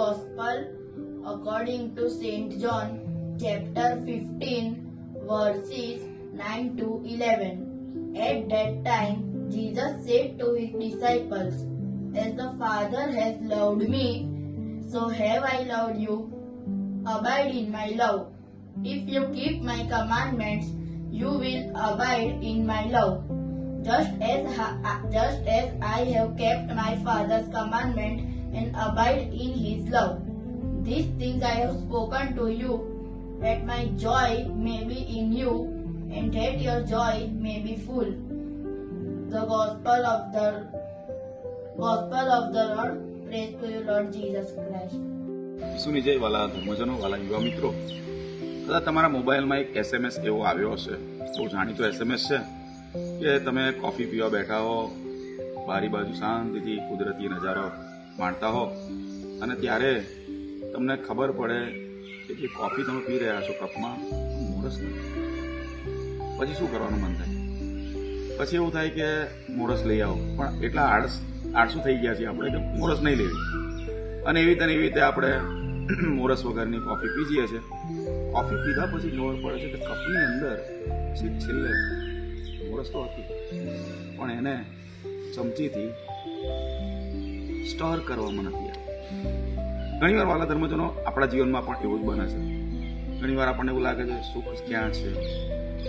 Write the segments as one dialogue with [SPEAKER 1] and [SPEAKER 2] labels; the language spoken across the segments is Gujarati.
[SPEAKER 1] Gospel according to St. John, chapter 15, verses 9 to 11. At that time, Jesus said to his disciples, As the Father has loved me, so have I loved you. Abide in my love. If you keep my commandments, you will abide in my love. Just as, just as I have kept my Father's commandment and abide in his love. These things I have spoken to you, that my joy may be in you, and that your joy may be full. The Gospel of the Gospel of the Lord. Praise to you, Lord Jesus Christ.
[SPEAKER 2] સુનિજય વાલા ધર્મજનો વાલા યુવા મિત્રો કદાચ તમારા મોબાઈલમાં એક એસએમએસ એવો આવ્યો હશે બહુ જાણીતો એસએમએસ છે કે તમે કોફી પીવા બેઠા હો, બારી બાજુ શાંતિથી કુદરતી નજારો માણતા હો. અને ત્યારે તમને ખબર પડે કે જે કોફી તમે પી રહ્યા છો કપમાં મોરસ નથી. પછી શું કરવાનું મન થાય? પછી એવું થાય કે મોરસ લઈ આવો. પણ એટલા આળસ, આળસુ થઈ ગયા છીએ આપણે કે મોરસ નહીં લેવી. અને એવી રીતે એવી રીતે આપણે મોરસ વગરની કોફી પી જઈએ છીએ. કોફી પીધા પછી ખબર પડે છે કે કપની અંદર છેલ્લે તો હતી. પણ એને ચમચીથી સ્ટર કરવામાં નથી આવી ઘણીવાર વાલા ધર્મજનો આપણા જીવનમાં પણ એવું જ બને છે. ઘણીવાર આપણને એવું લાગે છે, સુખ ક્યાં છે?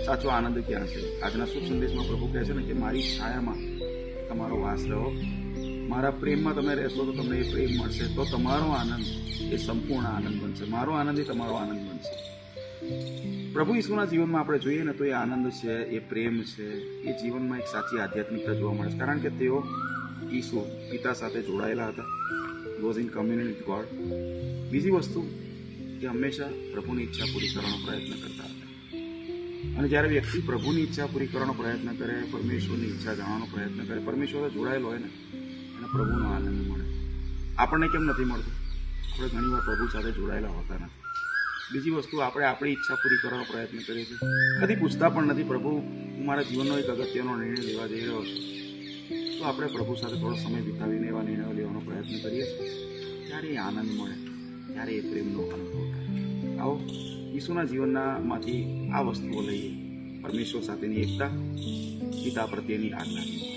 [SPEAKER 2] સાચો આનંદ ક્યાં છે? આજના શુભ સંદેશમાં પ્રભુ કહે છે ને કે, મારી છાયામાં તમારો વાસ રહો મારા પ્રેમમાં તમે રહેશો તો તમને એ પ્રેમ મળશે. તો તમારો આનંદ એ સંપૂર્ણ આનંદ બનશે. મારો આનંદ એ તમારો આનંદ બનશે. પ્રભુ ઈસુના જીવનમાં આપણે જોઈએ ને તો એ આનંદ છે, એ પ્રેમ છે, એ જીવનમાં એક સાચી આધ્યાત્મિકતા જોવા મળે છે. કારણ કે તેઓ ઈસુ, પિતા સાથે જોડાયેલા હતા. Was in community with God બીજી વસ્તુ કે હંમેશા પ્રભુની ઈચ્છા પૂરી કરવાનો પ્રયત્ન કરતા હતા. અને જ્યારે વ્યક્તિ પ્રભુની ઈચ્છા પૂરી કરવાનો પ્રયત્ન કરે, પરમેશ્વરની ઈચ્છા જાણવાનો પ્રયત્ન કરે, પરમેશ્વર જોડાયેલો હોય ને અને પ્રભુનો આનંદ મળે. આપણને કેમ નથી મળતું? આપણે ઘણીવાર પ્રભુ સાથે જોડાયેલા હોતા નથી. બીજી વસ્તુ આપણે આપણી ઈચ્છા પૂરી કરવાનો પ્રયત્ન કરીએ છીએ. કદી પૂછતા પણ નથી, પ્રભુ, હું મારા જીવનનો એક અગત્યનો નિર્ણય લેવા જઈ રહ્યો છું. તો આપણે પ્રભુ સાથે થોડો સમય વિતાવીને એવા નિર્ણયો લેવાનો પ્રયત્ન કરીએ છીએ. ત્યારે એ આનંદ મળે, ત્યારે એ પ્રેમનો અનુભવ થાય. આવો, ઈસુના જીવનના માંથી આ વસ્તુઓ લઈએ. પરમેશ્વર સાથેની એકતા, પિતા પ્રત્યેની આજ્ઞા ઈસુની.